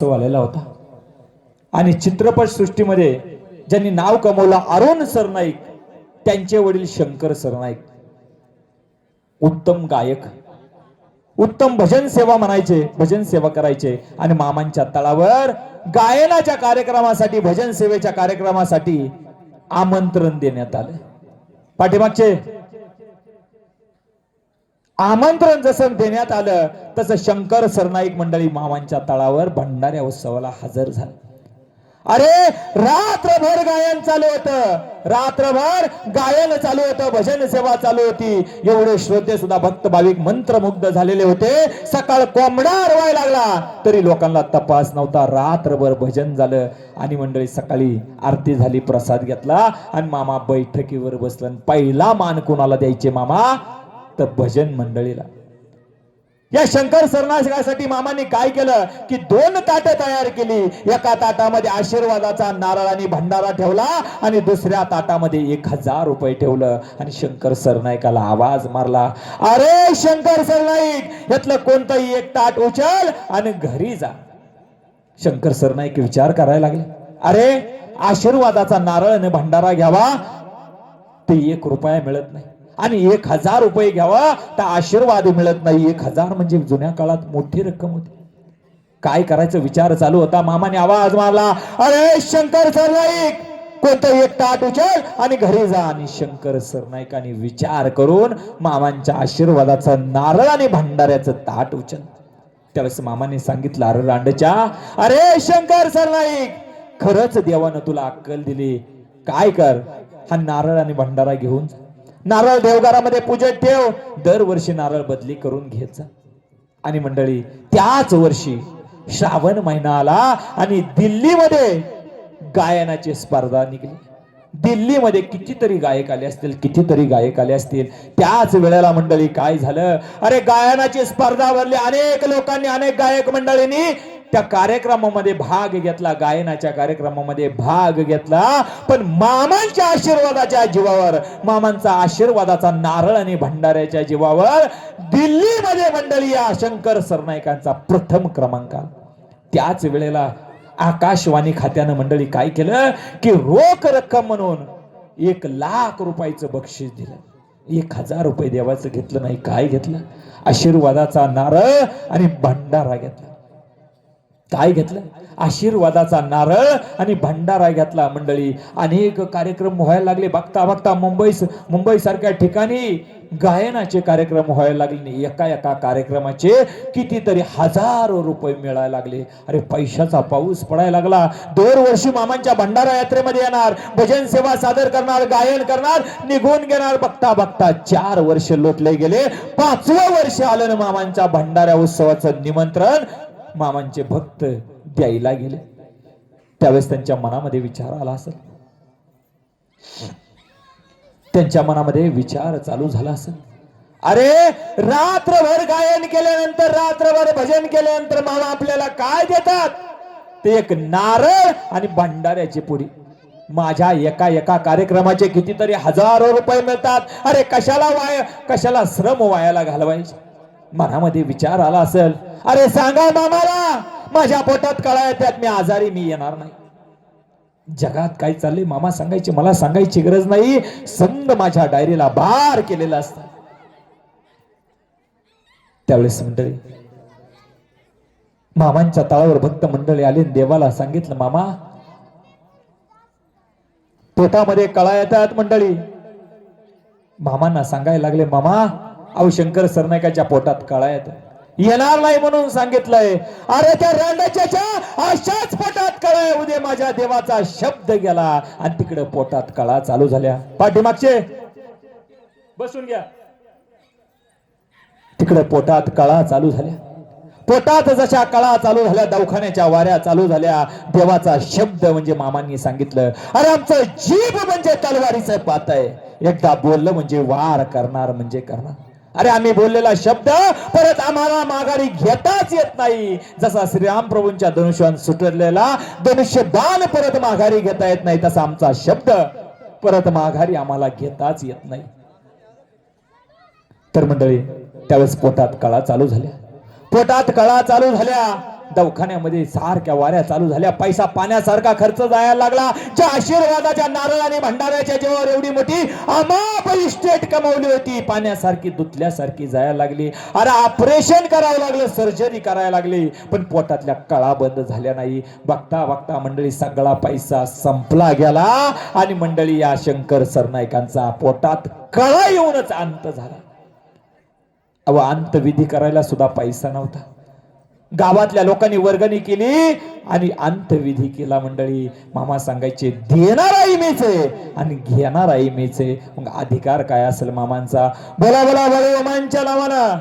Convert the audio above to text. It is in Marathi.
तो आलेला होता. आणि चित्रपट सृष्टीमध्ये ज्यांनी नाव कमवलं अरुण सरनाईक त्यांचे वडील शंकर सरनाईक. उत्तम गायक. उत्तम भजन सेवा म्हणायचे भजन सेवा करायचे. आणि मामांच्या तळावर गायनाच्या कार्यक्रमासाठी भजन सेवेच्या कार्यक्रमासाठी आमंत्रण देण्यात आलं. पाठीमागचे आमंत्रण जसं देण्यात आलं तसं शंकर सरनाईक मंडळी मामांच्या तळावर भंडाऱ्या उत्सवाला हजर झालं. अरे रात्रभर गायन चालू होतं. रात्रभर गायन चालू होतं भजन सेवा चालू होती. एवढे श्रोते सुद्धा भक्त भाविक मंत्रमुग्ध झालेले होते. सकाळ कोंबडा रवायला लागला तरी लोकांना तपास नव्हता. रात्रभर भजन झालं आणि मंडळी सकाळी आरती झाली प्रसाद घेतला आणि मामा बैठकीवर बसलं. पहिला मान कोणाला द्यायचे मामा? तर भजन मंडळीला. या शंकर सरनाशकासाठी मामांनी काय केलं? की दोन ताटं तयार केली. एका ताटामध्ये आशीर्वादाचा नारळ आणि भंडारा ठेवला आणि दुसऱ्या ताटामध्ये एक हजार रुपये ठेवलं. आणि शंकर सरनाईकाला आवाज मारला अरे शंकर सरनाईक यातलं कोणतंही एक ताट उचल आणि घरी जा. शंकर सरनाईक विचार करायला लागले अरे आशीर्वादाचा नारळ आणि भंडारा घ्यावा. ते एक रुपया मिळत नाही. आणि एक हजार रुपये घ्यावा तर आशीर्वाद मिळत नाही. एक हजार म्हणजे जुन्या काळात मोठी रक्कम होती. काय करायचं? विचार चालू होता. मामाने आवाज मारला अरे शंकर सरनाईक कोणतं एक ताट उचल आणि घरी जा. आणि शंकर सरनाईकाने विचार करून मामांच्या आशीर्वादाचा नारळ आणि भंडाऱ्याचं ताट उचल. त्यावेळेस मामाने सांगितलं अरे रांडच्या अरे शंकर सरनाईक खरंच देवानं तुला अक्कल दिली. काय कर? हा नारळ आणि भंडारा घेऊन जा. नारळ देवघरामध्ये पूजत ठेव. दरवर्षी नारळ बदली करून घेत जा. आणि मंडळी त्याच वर्षी श्रावण महिना आला आणि दिल्लीमध्ये गायनाची स्पर्धा निघली. दिल्लीमध्ये कितीतरी गायक आले असतील कितीतरी गायक आले असतील. त्याच वेळेला मंडळी काय झालं? अरे गायनाची स्पर्धा भरली. अनेक लोकांनी अनेक गायक मंडळींनी त्या कार्यक्रमामध्ये भाग घेतला गायनाच्या कार्यक्रमामध्ये भाग घेतला. पण मामांच्या आशीर्वादाच्या जीवावर मामांचा आशीर्वादाचा नारळ आणि भंडाऱ्याच्या जीवावर दिल्लीमध्ये मंडळी या शंकर सरनाईकांचा प्रथम क्रमांक त्याच वेळेला आकाशवाणी खात्यानं मंडळी काय केलं? की रोख रक्कम म्हणून एक लाख रुपयाचं बक्षीस दिलं. एक हजार रुपये देवाचं घेतलं नाही काय घेतलं? आशीर्वादाचा नारळ आणि भंडारा घेतला. काय घेतलं? आशीर्वादाचा नारळ आणि भंडारा घेतला मंडळी. अनेक कार्यक्रम व्हायला लागले. बघता बघता मुंबई मुंबई सारख्या ठिकाणी गायनाचे कार्यक्रम व्हायला लागले नाही एका एका कार्यक्रमाचे कितीतरी हजारो रुपये मिळायला लागले. अरे पैशाचा पाऊस पडायला लागला. दरवर्षी मामांच्या भंडारा यात्रेमध्ये येणार. भजन सेवा सादर करणार गायन करणार निघून घेणार. बघता बघता चार वर्ष लोटले गेले. पाचवं वर्ष आलं ना मामांच्या भंडारा उत्सवाचं निमंत्रण. मामांचे भक्त द्यायला गेले. त्यावेळेस त्यांच्या मनामध्ये विचार आला असेल. त्यांच्या मनामध्ये विचार चालू झाला असेल. अरे रात्रभर गायन केल्यानंतर रात्रभर भजन केल्यानंतर मामा आपल्याला काय देतात? ते एक नारळ आणि भंडाऱ्याची पुरी. माझ्या एका एका कार्यक्रमाचे कितीतरी हजारो रुपये मिळतात. अरे कशाला वाय कशाला श्रम वायाला घालवायचे? मनामध्ये विचार आला असेल अरे सांगा मामाला माझ्या पोटात कळा येतात मी आजारी मी येणार नाही. जगात काय चाललंय मामा सांगायचे मला सांगायची गरज नाही. संद माझ्या डायरीला बार केलेला असत. त्यावेळेस मंडळी मामांच्या तळावर भक्त मंडळी आले देवाला सांगितलं मामा पोटामध्ये कळा येतात मंडळी. मामांना सांगायला लागले मामा अहो शंकर सरनायकाच्या पोटात कळा येत येणार नाही म्हणून सांगितलंय. अरे त्या रांडाच्या अशाच पोटात कळा उदे माझ्या देवाचा शब्द गेला आणि तिकडे पोटात कळा चालू झाल्या. पाठीमागचे बसून घ्या. तिकडे पोटात कळा चालू झाल्या. पोटात जशा कळा चालू झाल्या दवाखान्याच्या वाऱ्या चालू झाल्या देवाचा शब्द म्हणजे मामांनी सांगितलं. अरे आमचं जीभ म्हणजे तलवारीचं पात आहे. एकदा बोललं म्हणजे वार करणार म्हणजे करणार. अरे आम्ही बोललेला शब्द परत आम्हाला माघारी घेताच येत नाही. जसा श्रीराम प्रभूंच्या धनुष्यान सुटलेला धनुष्य बाण परत माघारी घेता येत नाही तसा आमचा शब्द परत माघारी आम्हाला घेताच येत नाही. तर मंडळी त्यावेळेस पोटात कळा चालू झाल्या. पोटात कळा चालू झाल्या. दवाखान्यामध्ये सारख्या वाऱ्या चालू झाल्या. पैसा पाण्यासारखा खर्च जायला लागला. ज्या आशीर्वादाच्या नारळाने भंडाऱ्याच्या जेव्हा एवढी मोठी अमाप इस्टेट कमवली होती. पाण्यासारखी दुतल्यासारखी जायला लागली. अरे ऑपरेशन करावं लागलं सर्जरी करायला लागली. पण पोटातल्या कळा बंद झाल्या नाही. बघता बघता मंडळी सगळा पैसा संपला गेला. आणि मंडळी या शंकर सरनाईकांचा पोटात कळा येऊनच अंत झाला. अव अंतविधी करायला सुद्धा पैसा नव्हता. गावातल्या लोकांनी वर्गणी केली आणि अंतविधी केला मंडळी. मामा सांगायचे देणाराही मीच आहे आणि घेणाराही मीच. आहे मग अधिकार काय असेल मामांचा? बोला बोला बोला मामांच्या नावाला